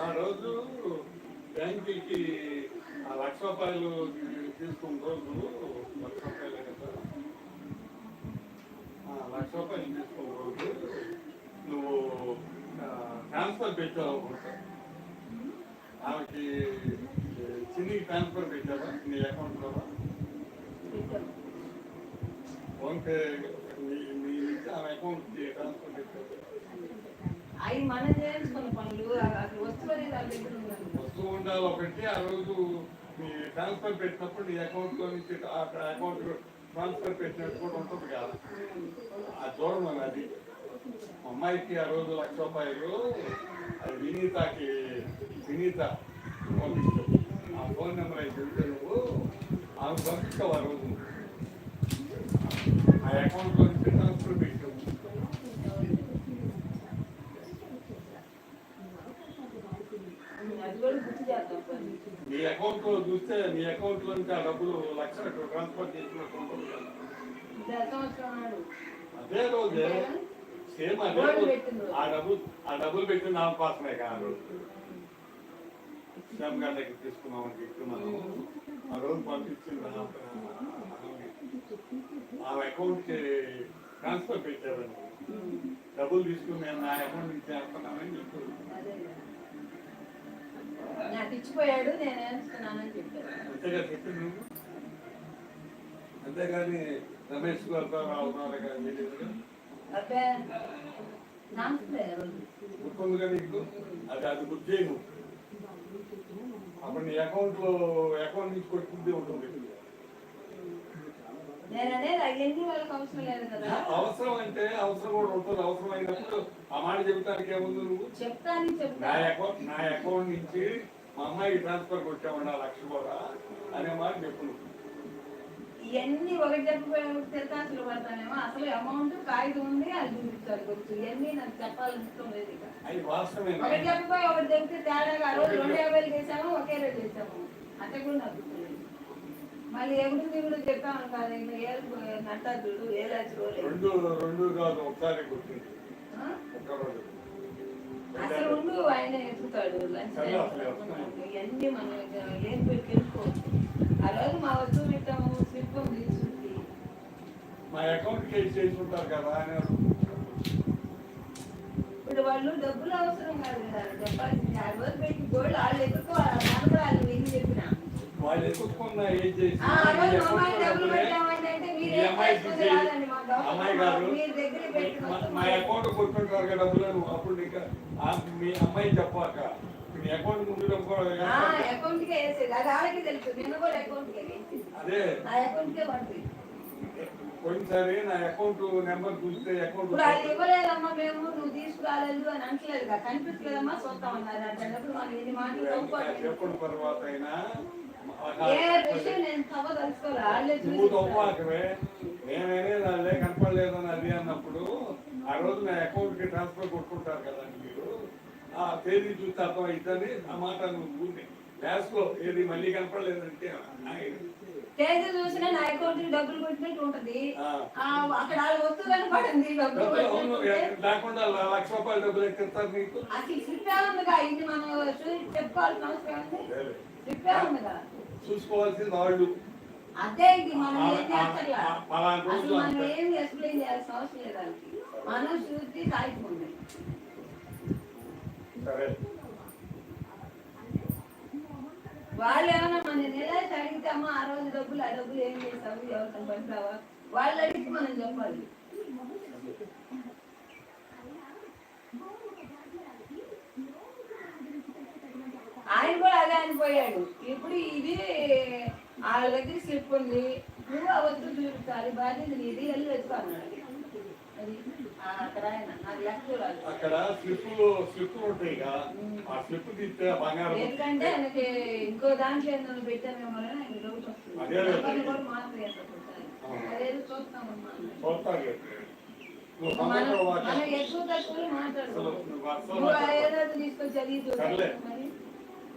ఆ రోజు బ్యాంకుకి ఆ లక్ష రూపాయలు తీసుకున్న రోజు లక్ష రూపాయలు కదా. ఆ లక్ష రూపాయలు తీసుకున్న రోజు నువ్వు ట్రాన్స్ఫర్ పెట్టావు అనుకుంటా ఆమెకి చిన్నికి ట్రాన్స్ఫర్ పెట్టావా నీ అకౌంట్లో. ఫోన్పే నీ నీ నుంచి ఆమె అకౌంట్కి ట్రాన్స్ఫర్ పెట్టావు అవి మనం చేయించుకున్న పనులు అ- అక్కడ వస్తువు అనేది వాళ్ళ దగ్గర ఉందండి. వస్తూ ఉండాలి ఒకటి ఆ రోజు మీ ట్రాన్స్ఫర్ పెట్టినప్పుడు నీ అకౌంట్లో నుంచి అక్కడ అకౌంట్ ట్రాన్స్ఫర్ పెట్టినట్టు కూడా ఉంటుంది కదా. ఆ చూడమని అది. అమ్మాయికి ఆ రోజు లక్ష రూపాయలు అది వినీతకి వినీత పంపించు ఆ ఫోన్ నెంబర్ అయితే చెప్తే నువ్వు ఆమె పంపిస్తావు ఆ రోజు. ఆ అకౌంట్లో నుంచి ట్రాన్స్ఫర్ పెట్టి అది కూడా గుర్తు చేద్దాం పని. నీ అకౌంట్లో చూస్తే నీ అకౌంట్లో నుంచి ఆ డబ్బులు లక్షలకు ట్రాన్స్ఫర్ చేసినట్టు ఉంటుంది. అదే రోజే సేమ్ అదే పెట్టిన. ఆ డబ్బులు ఆ డబ్బులు పెట్టి నా కోసమే కదా. శ్యామ్ గారి దగ్గర తీసుకున్నామని చెప్పి మనం ఆ రోజు పంపించింది ఆ- అకౌంట్ ట్రాన్స్ఫర్ పెట్టారని డబ్బులు తీసుకుని నేను నా అకౌంట్ నుంచి వేస్తున్నానని చెప్పి. నాకు ఇచ్చిపోయాడు నేను అంతేగాని రమేష్. అబ్బే గుర్తుందిగా నీకు? అది అది గుర్తు అప్పుడు నీ అకౌంట్లో అకౌంట్ నుంచి కొట్టుకుంటే ఉంటుంది నేను అనేది అవన్నీ వాళ్ళకి అవసరం లేదు కదా? అవసరం అంటే అవసరం కూడా ఉంటుంది. అవసరం అయినప్పుడు ఆ మాట చెబుతానికి ఏముంది నువ్వు? చెప్తాను నా అకౌంట్ నా అకౌంట్ నుంచి మా అమ్మాయికి ట్రాన్స్ఫర్ కొట్టామన్నా లక్ష కూడా అనే మాట చెప్పు నువ్వు. ఇవన్నీ ఒకటి తిరకాసులు పడతానేమో? అసలు అమౌంట్ కాగితం ఉంది అది చూపించాలి కొంచెం. ఇవన్నీ నాకు చెప్పాలని ఇష్టం లేదు ఇక. ఒకటి చెప్పిపోయి ఒకటి చెప్తే తేడాగా ఆ రోజు రెండు యాభైలు చేసాము ఒకే రోజు చేసాము అంటే కూడా నాకు. మళ్ళీ ఎగుడు దిగుడు చెప్పాము కాదు ఇంకా ఏళ్ళు నట్టా చూడు ఏలాచి రెండు రెండు కాదు ఒకసారి గుర్తుంది. అసలు ఉండు ఆయన ఎత్తుతాడు లంచ్. ఇవన్నీ మనం ఏం పెట్టి తెలుసుకోవచ్చు ఆ రోజు మా వస్తువు పెట్టాము శిల్పం తీసుకుంది మా అకౌంట్ కేసు చేసి ఉంటారు కదా అని ఇప్పుడు వాళ్ళు డబ్బులు అవసరం కాదు కదా చెప్పాల్సింది ఆ రోజు పెట్టి గోల్డ్ వాళ్ళు ఎత్తుకోవాలి నాన్న కూడా వాళ్ళు వెళ్ళి చెప్పిన వాళ్ళు ఎత్తుకున్న ఏం చేసి అమ్మాయి గారు మా- అకౌంట్ కొట్టుకుంటారు కదా డబ్బులు నువ్వు అప్పుడు ఇంకా ఆ మీ అమ్మాయి చెప్పాక మీ అకౌంట్ ముందు డబ్బు అది పోయినసారి నా అకౌంట్ నెంబర్ చూస్తే అకౌంట్ ఇవ్వలేదమ్మా మేము నువ్వు తీసుకురాలేదు అని అంటలేదు కదా కనిపించలేదమ్మా చూస్తామన్నారు చెప్పిన తర్వాత అయినా. నువ్వు తవ్వాకవే నేనేనే వాళ్ళే కనపడలేదని అది అన్నప్పుడు ఆ రోజు నా అకౌంట్కి ట్రాన్స్ఫర్ కొట్టుకుంటారు కదా మీరు. ఆ తేదీ చూస్తే అర్థం అవుతుంది ఆ మాట నువ్వు క్లాస్లో ఏది మళ్ళీ కనపడలేదంటే. తేదీ చూసినా నా అకౌంట్కి డబ్బులు కొట్టినట్టు ఉంటది. ఆ. ఆ, అక్కడ వాళ్ళ వస్తువు కనపడింది డబ్బులు డబ్బులు అవును, కొట్టినట్టు లేకుండా లక్ష రూపాయలు డబ్బులు అసలు మనం చూసి చెప్పుకోవాల్సిన అవసరం చూసుకోవాల్సింది వాళ్ళు. అదే ఇది మనం ఏం చేస్తారు మనం ఏం ఎక్స్ప్లెయిన్ చేయాల్సిన అవసరం లేదు సాగిపోండి వాళ్ళు ఏమైనా మన నెల అడిగితేమో ఆ రోజు డబ్బులు ఆ డబ్బులు ఏం చేస్తాము ఎవరితో పడితావా వాళ్ళు అడిగితే మనం చెప్పాలి. అనిపోయాడు ఇప్పుడు ఇది వాళ్ళ దగ్గర స్లిప్ ఉంది. నువ్వు వస్తువు చూపించాలి బాధ్యత నీది. వెళ్ళి వెతుకో అన్నాడు. అక్కడ స్లిప్ స్లిప్ ఉంటాయి ఆ స్లిప్ తీస్తే బంగారం ఎందుకంటే ఆయనకి ఇంకో దాంట్లో ఏదో పెట్టామేమో ఆయన డౌట్ వస్తుంది. అదేదో చూస్తామమ్మా చూస్తాను మనం ఎక్కువ తక్కువ మాట్లాడుకోవాలి తీసుకొచ్చి అది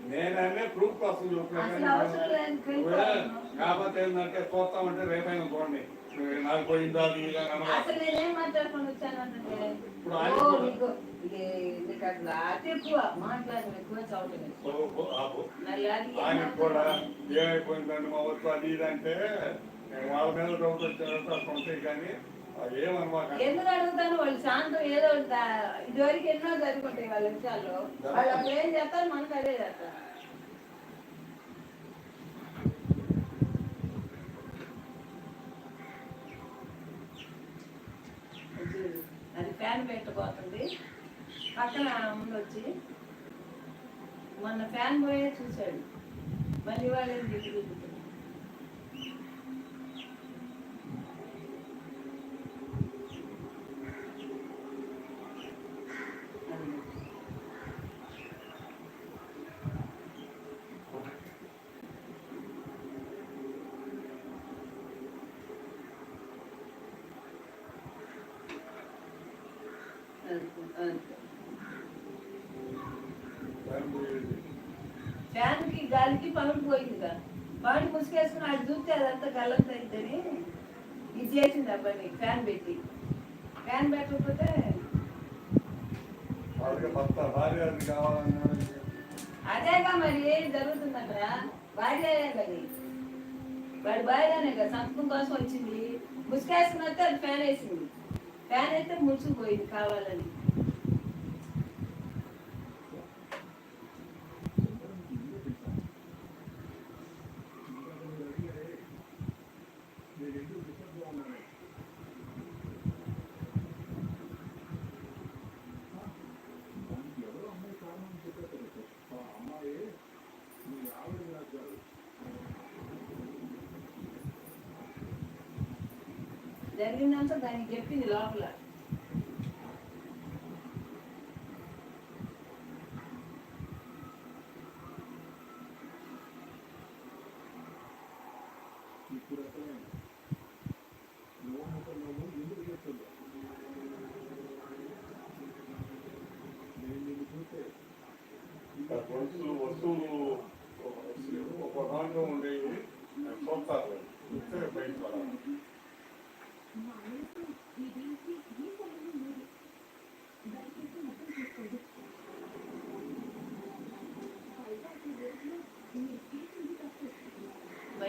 నేననే ప్రూఫ్ కోసం చూపుతున్నాను కాకపోతే ఏంటంటే చూస్తామంటే రేపైనా చూడండి నాకు పోయిందా నేనేం ఆయన కూడా-? ఏమైపోయిందండి మా వద్దు? అది ఇది అంటే నేను వాళ్ళ మీద డౌట్ వచ్చినట్టు అట్లా ఉంటాయి కానీ ఎందుకు అడుగుతాను? వాళ్ళు శాంతం ఏదో ఇదివరకు ఎన్నో జరుగుంటాయి వాళ్ళ విషయాల్లో. వాళ్ళు అప్పుడు ఏం చేస్తారు? మనకు అదే చేస్తారు. అది ఫ్యాన్ పెట్టబోతుంది. పక్కన ముందు వచ్చి మొన్న ఫ్యాన్ పోయే చూశాడు. మళ్ళీ వాళ్ళు ఏం ఫ్యాన్కి గాలికి పవన్ పోయిందిగా పవన్ ముసుకేసుకుని అటు చూస్తే అదంతా గల్లంత అయిద్దని ఇది చేసింది అబ్బాయి ఫ్యాన్ పెట్టి. ఫ్యాన్ పెట్టకపోతే అది అదేగా మరి ఏం జరుగుతుంది అక్కడ భార్య అది వాడి భార్యనే కదా సంతకం కోసం వచ్చింది. ముసుకేసుకుని వస్తే అది ఫ్యాన్ వేసింది. ఫ్యాన్ అయితే ముసుకుపోయింది కావాలని. జరిగిందంతా దానికి చెప్పింది లోపల ఇక్కడ వస్తువులు వస్తువులు ఒక దాంట్లో ఉండేవి చూస్తారు చూస్తే బయట పడాలి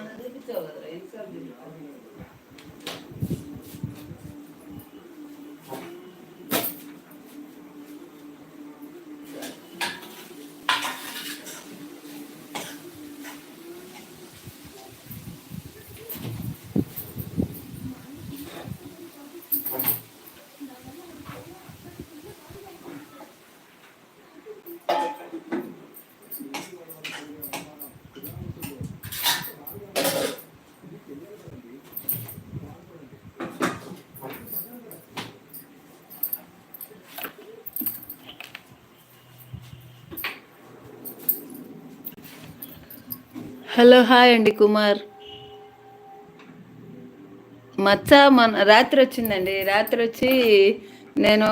Bana da bir tavır, insan bir tavır. Hello hi అండి కుమార్. మచ్చ మన రాత్రి వచ్చిందండి రాత్రి వచ్చి నేను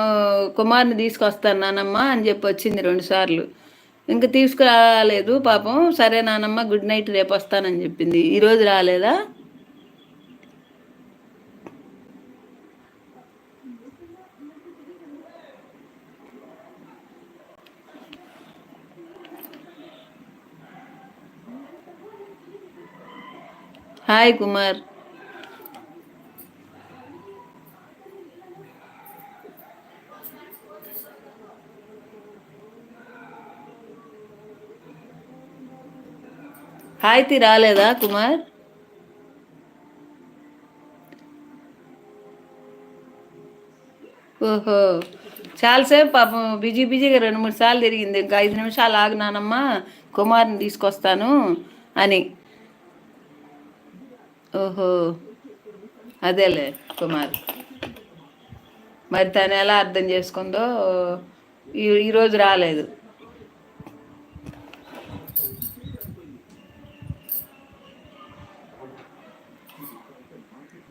కుమార్ని తీసుకొస్తాను నానమ్మ అని చెప్పి వచ్చింది రెండు సార్లు. ఇంకా తీసుకురాలేదు పాపం. సరే నానమ్మ గుడ్ నైట్ రేపు వస్తానని చెప్పింది ఈరోజు రాలేదా? హాయ్ కుమార్. హాయితి రాలేదా కుమార్? ఓహో. చాలాసేపు పాపం బిజీ బిజీగా రెండు మూడు సార్లు తిరిగింది. ఇంకా ఐదు నిమిషాలు ఆగినానమ్మా కుమార్ని తీసుకొస్తాను అని. ఓహో. అదేలే కుమార్. మరి తను ఎలా అర్థం చేసుకుందో ఈ ఈరోజు రాలేదు.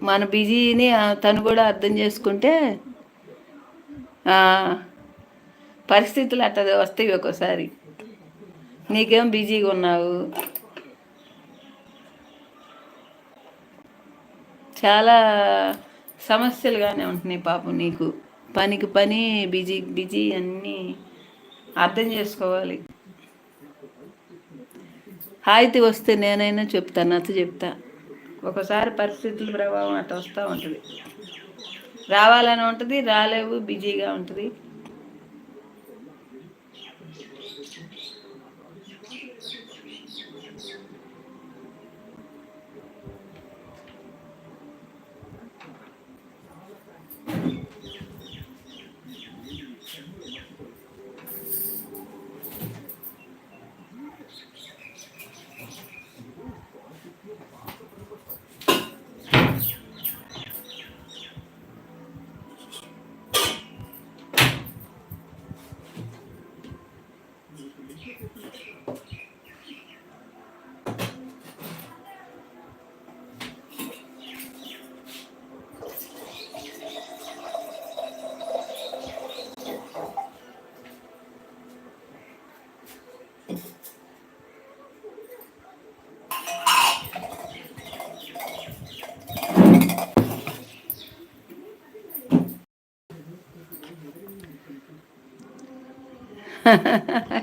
మన బిజీని తను కూడా అర్థం చేసుకుంటే పరిస్థితులు అట్ట వస్తాయి ఒక్కోసారి. నీకేం బిజీగా ఉన్నావు? చాలా సమస్యలుగానే ఉంటున్నాయి పాపం నీకు. పనికి పని బిజీ బిజీ అన్నీ అర్థం చేసుకోవాలి. హాయితీ వస్తే నేనైనా చెప్తాను నచ్చ చెప్తా. ఒకసారి పరిస్థితుల ప్రభావం అట్లా వస్తూ ఉంటుంది. రావాలని ఉంటుంది రాలేవు బిజీగా ఉంటుంది.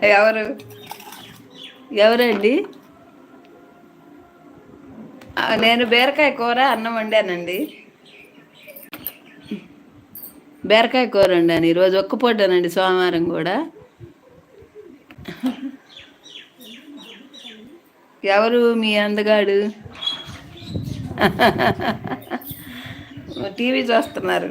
ఎవరు? ఎవరండి? నేను బీరకాయ కూర అన్నం వండానండి. బీరకాయ కూర వండాను. ఈరోజు ఒక్క సోమవారం కూడా. ఎవరు మీ అందగాడు? టీవీ చూస్తున్నారు.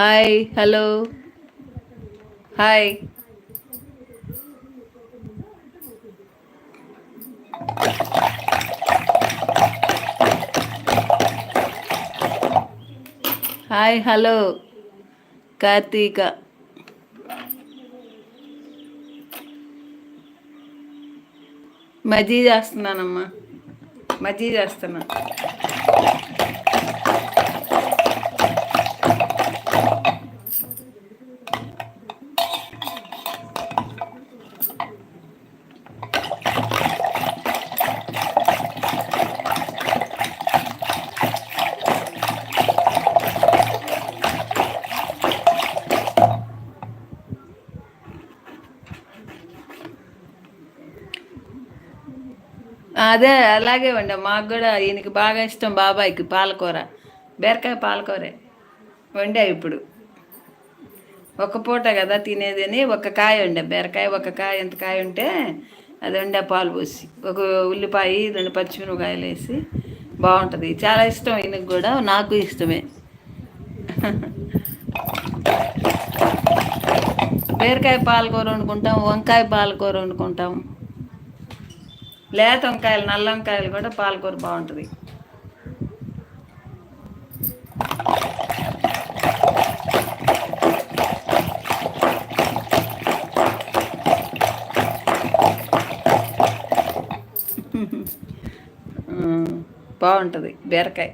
Hi hello. Hi. Hi hello. Karthika. మజ్జీ చేస్తున్నానమ్మా. మజ్జీ చేస్తున్నా. అదే అలాగే వండా. మాకు కూడా ఈయనకి బాగా ఇష్టం బాబాయ్కి పాలకూర. బీరకాయ పాలకూరే. వండా ఇప్పుడు. ఒక పూట కదా తినేది అని ఒక కాయ ఉండే బీరకాయ ఒక కాయ ఎంత కాయ ఉంటే అది వండా పాలు పోసి. ఒక ఉల్లిపాయ రెండు పచ్చిమిరపకాయలు వేసి బాగుంటుంది. చాలా ఇష్టం ఈయనకి కూడా నాకు ఇష్టమే. బీరకాయ పాలకూర వండుకుంటాం వంకాయ పాలకూర వండుకుంటాం. లేత వంకాయలు నల్ల వంకాయలు కూడా పాలకూర బాగుంటుంది. బాగుంటుంది బీరకాయ.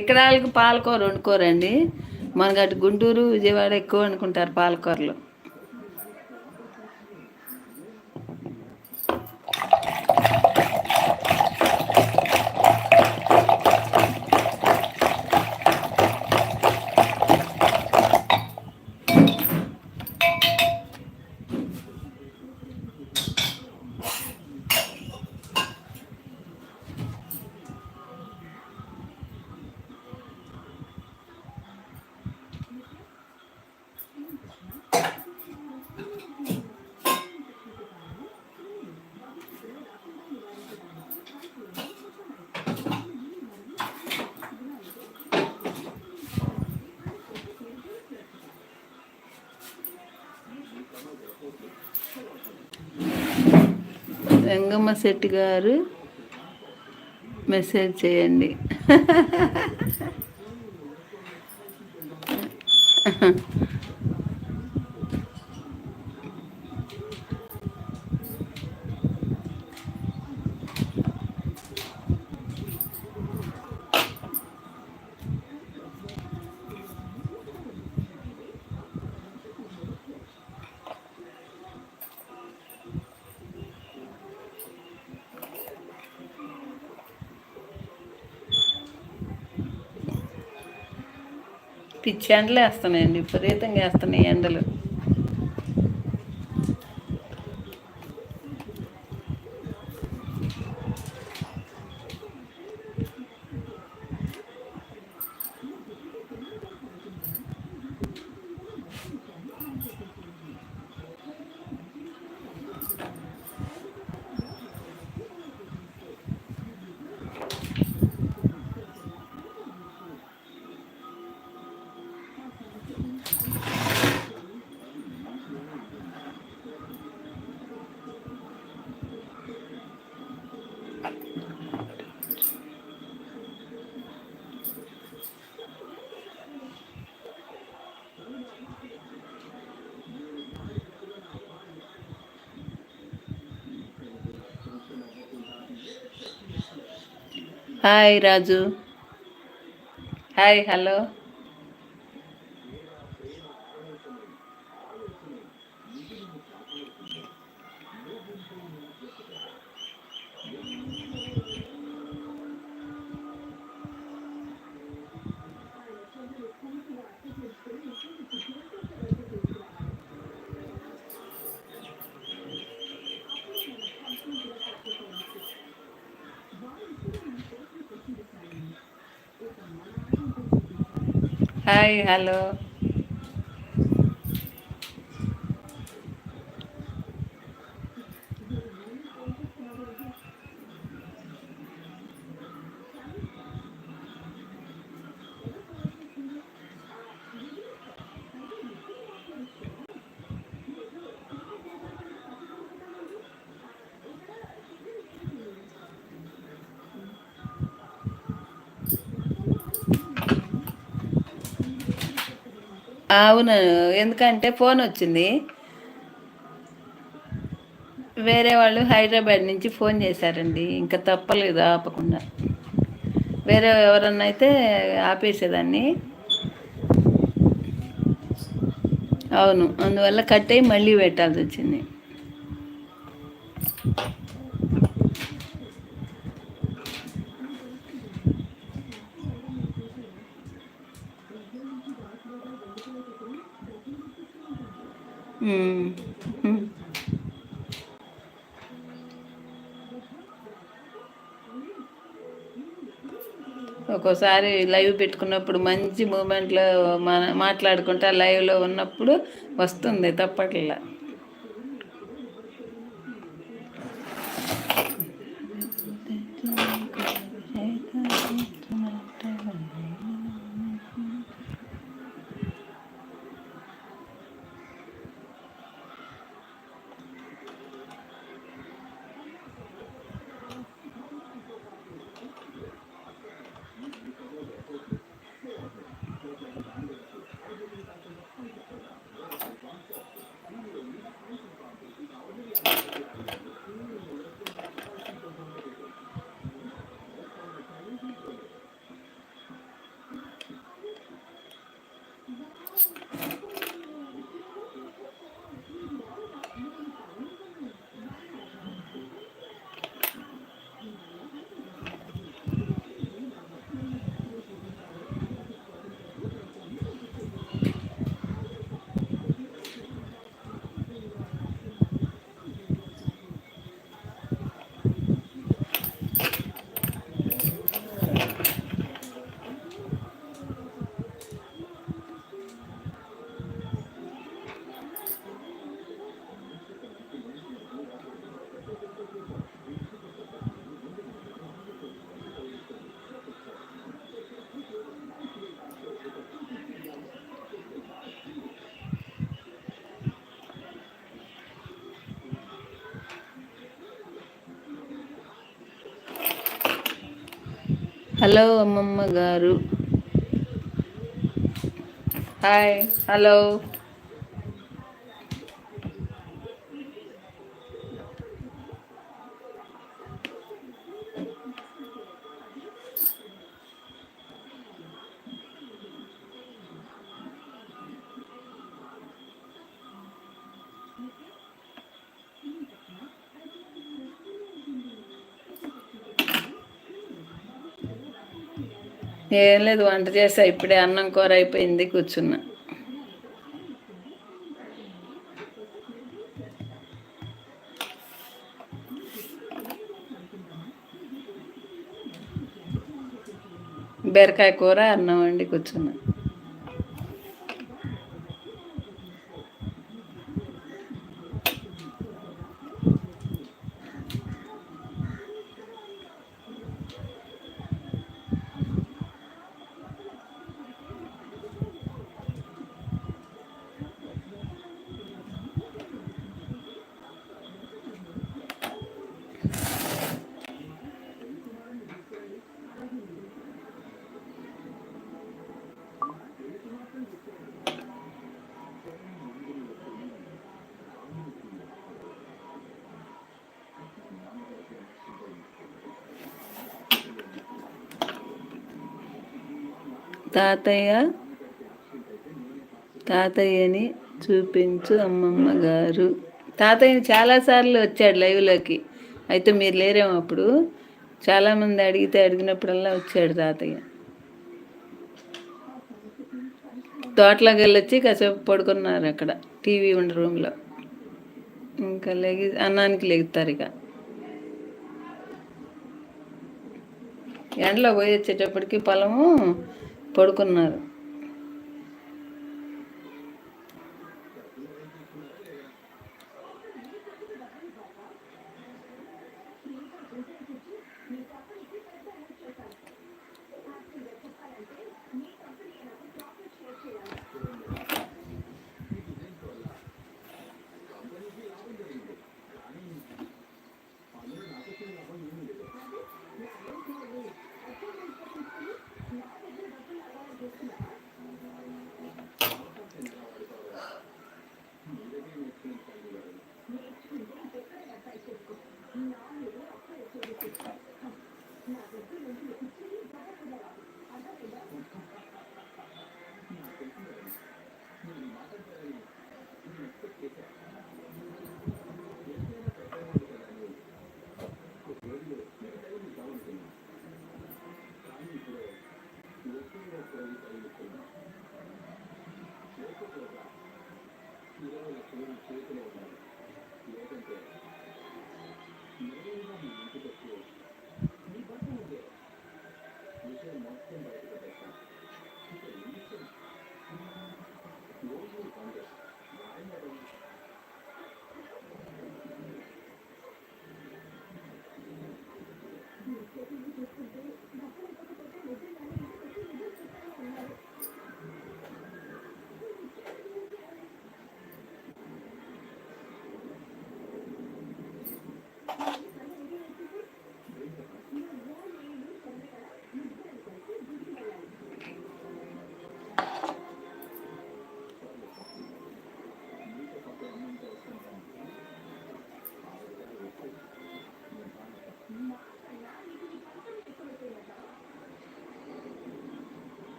ఇక్కడ వాళ్ళకి పాలకూర వండుకోరండి. మనకు అటు గుంటూరు విజయవాడ ఎక్కువ వండుకుంటారు పాలకూరలు. రంగమ్మ శెట్టి గారు మెసేజ్ చేయండి. చెండలు వేస్తున్నాయండి విపరీతంగా వేస్తున్నాయి ఎండలు. Hi Raju. Hi hello. Hi hello అవును ఎందుకంటే ఫోన్ వచ్చింది. వేరే వాళ్ళు హైదరాబాద్ నుంచి ఫోన్ చేశారండి. ఇంకా తప్పలేదు ఆపకుండా. వేరే ఎవరన్నా అయితే ఆపేసేదాన్ని. అవును అందువల్ల కట్ అయ్యి మళ్ళీ పెట్టాల్సి వచ్చింది. ఒక్కోసారి లైవ్ పెట్టుకున్నప్పుడు మంచి మూమెంట్లో మన మాట్లాడుకుంటా లైవ్లో ఉన్నప్పుడు వస్తుంది తప్పట్లా. హలో అమ్మమ్మ గారు. Hi hello. ఏం లేదు వంట చేసా ఇప్పుడే అన్నం కూర అయిపోయింది కూర్చున్నా. బీరకాయ కూర అన్నం వండి కూర్చున్నా. తాతయ్య తాతయ్యని చూపించు అమ్మమ్మ గారు తాతయ్య చాలాసార్లు వచ్చాడు లైవ్లోకి అయితే మీరు లేరేమో అప్పుడు. చాలామంది అడిగితే అడిగినప్పుడల్లా వచ్చాడు తాతయ్య. తోటలోకి వెళ్ళొచ్చి కాసేపు పడుకున్నారు అక్కడ టీవీ ఉన్న రూమ్లో. ఇంకా లెగి అన్నానికి లెగుతారు ఇక. ఎండలో పోయి వచ్చేటప్పటికి పొలము పడుకున్నారు.